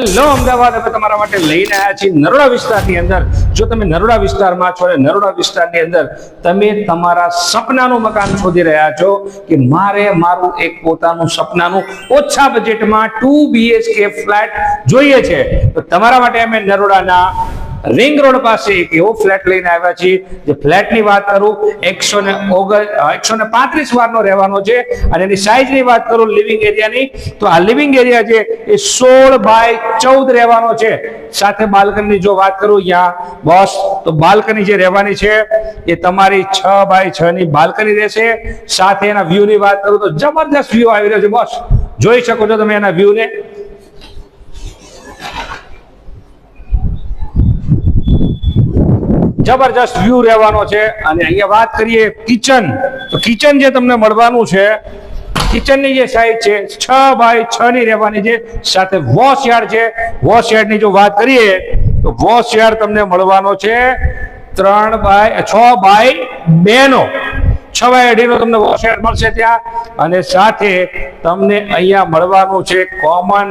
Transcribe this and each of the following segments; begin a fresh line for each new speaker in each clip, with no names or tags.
Hello, Ahmedabad. અમે તમારા માટે લઈને આવ્યા છીએ નરોડા વિસ્તારની અંદર. જો તમે નરોડા વિસ્તારમાં છો અને નરોડા વિસ્તારની અંદર તમે તમારા સપનાનું મકાન શોધી રહ્યા છો કે મારે મારું એક પોતાનું સપનાનું ઓછા બજેટમાં ટુ બીએચકે ફ્લેટ જોઈએ છે. તો તમારા માટે અમે નરોડાના રિંગ રોડ પાસે એક એવો ફ્લેટ લઈને આવ્યા છીએ, જે ફ્લેટની વાત કરું, એકસો ને એકસો ને પાંત્રીસ વારનો રહેવાનો છે, અને એની સાઇઝની વાત કરું લિવિંગ એરિયાની તો આ લિવિંગ એરિયા છે એ સોળ બાય ચૌદ રહેવાનો છે. સાથે બાલ્કનીની જો વાત કરું યા બોસ તો બાલ્કની જે રહેવાની છે, એ તમારી છ બાય છ ની બાલ્કની રહેશે. સાથે એના વ્યૂ ની વાત કરું તો જબરદસ્ત વ્યૂ આવી રહ્યો છે બોસ જોઈ શકો છો તમે એના વ્યૂ જબરજસ્ત વ્યૂ રહેવાનો છે. અને અહીંયા વાત કરીએ કિચન. તો કિચન જે તમને મળવાનું છે, કિચનની જે સાઈઝ છે, છ બાય છ ની રહેવાની છે. સાથે વોશ યાર્ડ છે. વોશ યાર્ડની જો વાત કરીએ, તો વોશ યાર્ડ તમને મળવાનો છે ત્રણ બાય, છ બાય બે નો છ બાય અઢીનો તમને વોશ યાર્ડ મળશે ત્યાં. અને સાથે તમને અહીંયા મળવાનું છે કોમન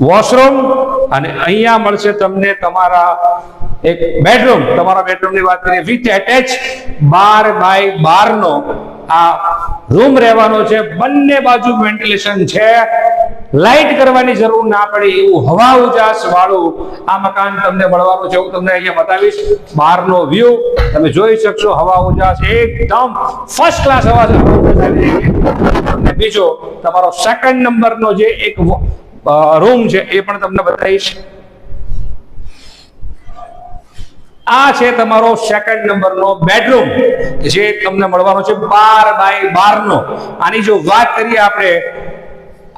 વોશરૂમ અને અહીંયા મળશે તમને તમારા એક બેડરૂમ તમારા બેડરૂમની વાત કરીએ વિથ એટેચ બાર બાય બાર નો આ રૂમ રહેવાનો છે. બંને બાજુ વેન્ટિલેશન છે. લાઇટ કરવાની જરૂર ના પડે એવું હવા ઉજાસ વાળું આ મકાન તમને મળવાનું છે. હું તમને અહીંયા બતાવીશ. બહારનો વ્યૂ તમે જોઈ શકશો હવા ઉજાસ એકદમ ફર્સ્ટ ક્લાસ છે. બીજો તમારો સેકન્ડ નંબરનો જે એક રૂમ છે, એ પણ તમને બતાવીશ. આ છે તમારો સેકન્ડ નંબરનો બેડરૂમ જે તમને મળવાનો છે બાર બાય બાર નો આની જો વાત કરીએ આપણે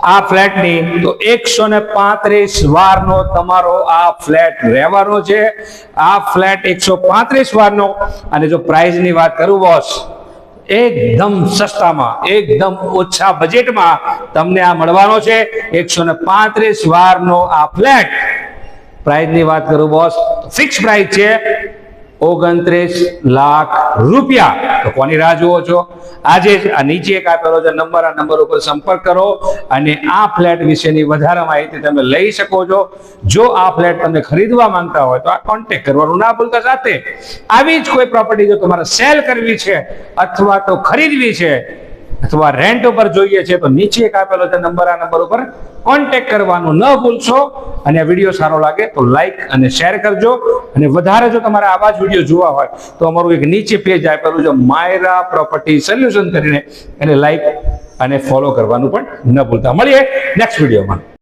આ ફ્લેટની, તો એકસો ને પાંત્રીસ વારનો તમારો આ ફ્લેટ રહેવાનો છે. આ ફ્લેટ એકસો પાંત્રીસ વારનો. અને જો પ્રાઇઝની વાત કરું બોસ એકદમ સસ્તામાં, એકદમ ઓછા બજેટમાં તમને આ મળવાનો છે. એકસો ને પાંત્રીસ વારનો આ ફ્લેટ. પ્રાઇઝની વાત કરું બોસ ફિક્સ પ્રાઇસ છે. ઓગણત્રીસ લાખ રૂપિયા. તો કોની રાહ જુઓ છો? આજે જ આ નીચે એક આપેલો છે, નંબર, આ નંબર ઉપર સંપર્ક કરો અને આ ફ્લેટ વિશેની વધારે માહિતી તમે લઈ શકો છો. જો આ ફ્લેટ તમે ખરીદવા માંગતા હોય તો આ કોન્ટેક કરવાનું ના ભૂલતા. સાથે આવી જ કોઈ પ્રોપર્ટી જો તમારે સેલ કરવી છે અથવા તો ખરીદવી છે અથવા રેન્ટ ઉપર જોઈએ છે, તો નીચે એક આપેલો છે, નંબર, આ નંબર ઉપર કોન્ટેક કરવાનું ન ભૂલશો. અને આ વીડિયો સારો લાગે તો લાઈક અને શેર કરજો. અને વધારે જો તમારે આવા જ વીડિયો જોવા હોય, તો અમારું એક નીચે પેજ આપેલું છે, માયરા પ્રોપર્ટી સોલ્યુશન કરીને એને લાઈક અને ફોલો કરવાનું પણ ન ભૂલતા. મળીએ નેક્સ્ટ વિડીયોમાં